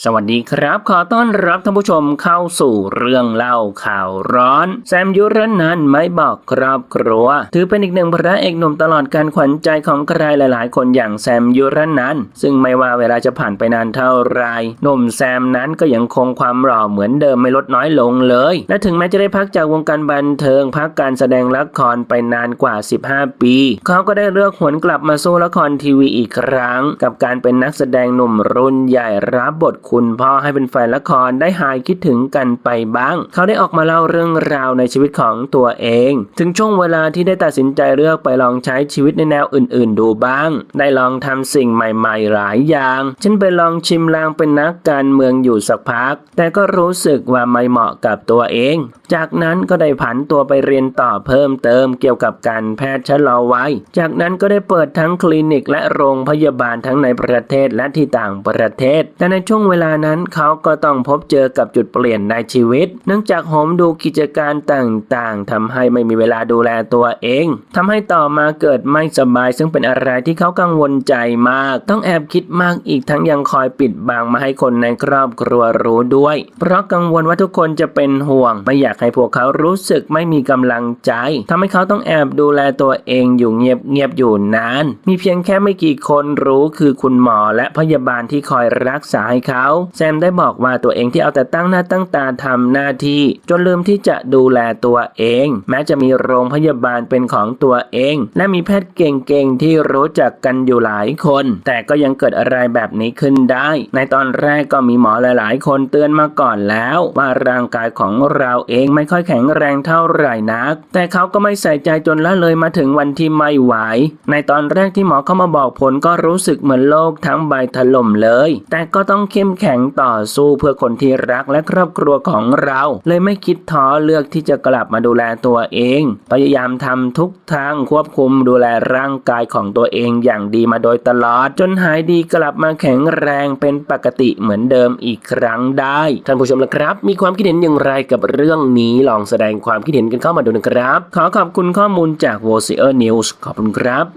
สวัสดีครับ ขอต้อนรับท่านผู้ชมเข้าสู่เรื่องเล่าข่าวร้อน แซมยุรนันไม่บอกครอบครัว ถือเป็นอีกหนึ่งพระเอกหนุ่มตลอดการขวัญใจของใครหลาย ๆ คนอย่างแซมยุรนันซึ่งไม่ว่าเวลาจะผ่านไปนานเท่าไรหนุ่มแซมนั้นก็ยังคงความหล่อเหมือนเดิมไม่ลดน้อยลงเลย และถึงแม้จะได้พักจากวงการบันเทิงพักการแสดงละครไปนานกว่า 15 ปี เขาก็ได้เลือกหวนกลับมาสู้ละครทีวีอีกครั้ง กับการเป็นนักแสดงหนุ่มรุ่นใหญ่รับบทคุณพ่อให้เป็นแฟนละครได้หายคิดถึงกันไปบ้าง เขาได้ออกมาเล่าเรื่องราวในชีวิตของตัวเอง ถึงช่วงเวลาที่ได้ตัดสินใจเลือกไปลองใช้ชีวิตในแนวอื่น ๆ ดูบ้าง ได้ลองทำสิ่งใหม่ ๆ หลายอย่างเช่นไปลองชิมลางเป็นนักการเมืองอยู่สักพัก แต่ก็รู้สึกว่าไม่เหมาะกับตัวเอง จากนั้นก็ได้ผันตัวไปเรียนต่อเพิ่มเติมเกี่ยวกับการแพทย์ชะลอวัยจากนั้นก็ได้เปิดทั้งคลินิกและโรงพยาบาลทั้งในประเทศและที่ต่างประเทศ แต่ในช่วงเวลานั้นเขาก็ต้องพบเจอกับจุดเปลี่ยนในชีวิต เนื่องจากโหมดูกิจการต่างๆทำให้ไม่มีเวลาดูแลตัวเองทำให้ต่อมาเกิดไม่สบาย ซึ่งเป็นอะไรที่เขากังวลใจมาก ต้องแอบคิดมากอีกทั้งยังคอยปิดบังมาให้คนในครอบครัวรู้ด้วย เพราะกังวลว่าทุกคนจะเป็นห่วง ไม่อยากให้พวกเขารู้สึกไม่มีกำลังใจทำให้เขาต้องแอบดูแลตัวเองอยู่เงียบๆอยู่นาน มีเพียงแค่ไม่กี่คนรู้คือคุณหมอและพยาบาลที่คอยรักษาให้เขาแซมได้บอกว่าตัวเองที่เอาแต่ตั้งหน้าตั้งตาทำหน้าที่ จนลืมที่จะดูแลตัวเอง แม้จะมีโรงพยาบาลเป็นของตัวเอง และมีแพทย์เก่งๆที่รู้จักกันอยู่หลายคน แต่ก็ยังเกิดอะไรแบบนี้ขึ้นได้ ในตอนแรกก็มีหมอหลายๆ คนเตือนมาก่อนแล้ว ว่าร่างกายของเราเองไม่ค่อยแข็งแรงเท่าไหร่นัก แต่เขาก็ไม่ใส่ใจจนละเลยมาถึงวันที่ไม่ไหว ในตอนแรกที่หมอเข้ามาบอกผลก็รู้สึกเหมือนโลกทั้งใบถล่มเลย แต่ก็ต้องเข้มแข็งต่อสู้เพื่อคนที่รักและครอบครัวของเรา เลยไม่คิดท้อเลือกที่จะกลับมาดูแลตัวเอง พยายามทำทุกทางควบคุมดูแลร่างกายของตัวเองอย่างดีมาโดยตลอด จนหายดีกลับมาแข็งแรงเป็นปกติเหมือนเดิมอีกครั้งได้ท่านผู้ชมละครับ มีความคิดเห็นอย่างไรกับเรื่องนี้ลองแสดงความคิดเห็นกันเข้ามาดูนะครับ ขอขอบคุณข้อมูลจาก v o c e r News ขอบคุณครับ